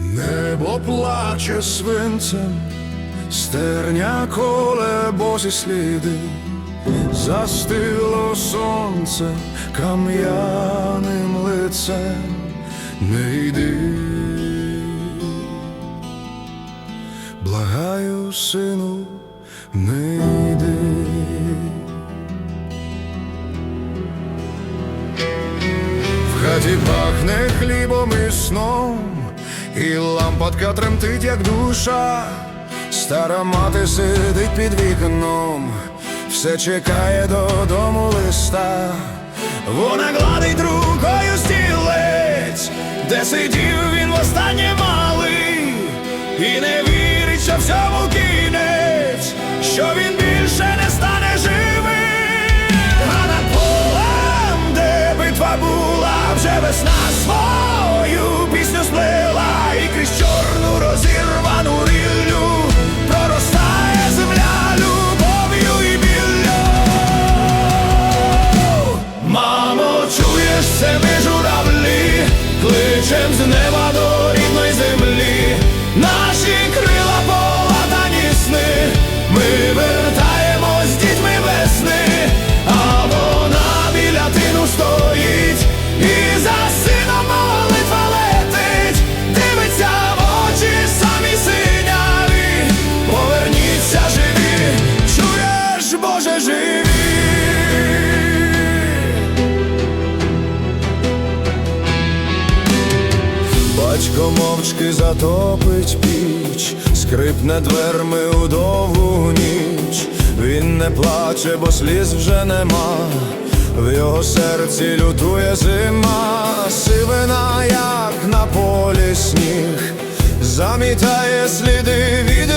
Небо плаче свинцем, стерня коле босі сліди, застило сонце кам'яним лицем. Не йди, благаю, сину, не йди. В хаті Под котрим тремтить, як душа, стара мати сидить під вікном, все чекає додому листа, вона гладить рукою стілець, де сидів він востаннє малий, і не вірить, що всьому кінець, що він. Батько мовчки затопить піч, скрипне дверми у довгу ніч. Він не плаче, бо сліз вже нема. В його серці лютує зима, сивина, як на полі сніг, замітає сліди від.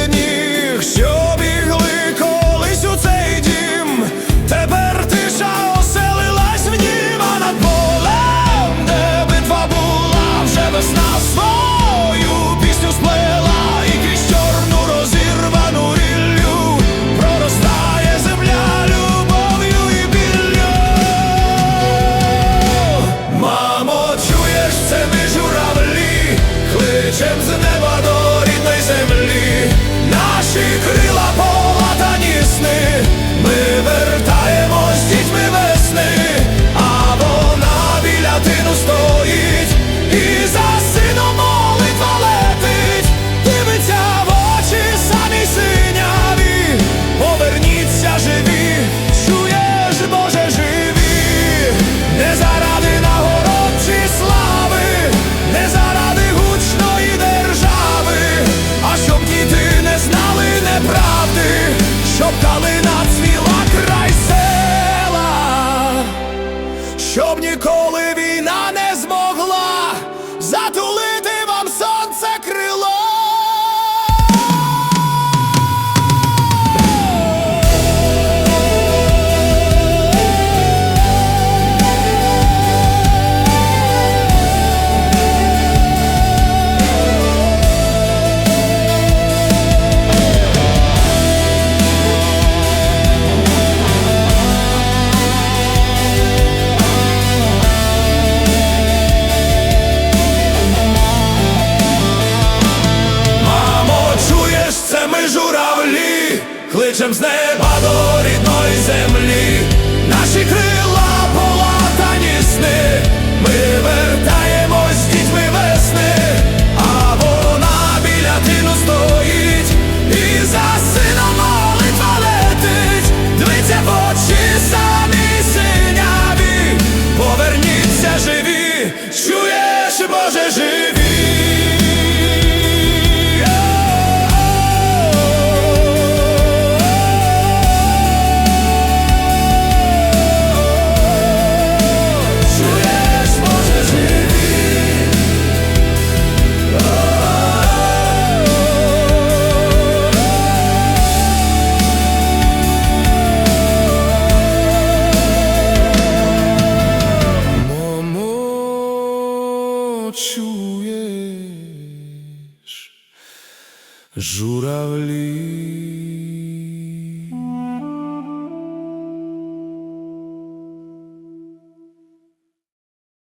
кличем з неба до рідної землі, наші крила. Журавли.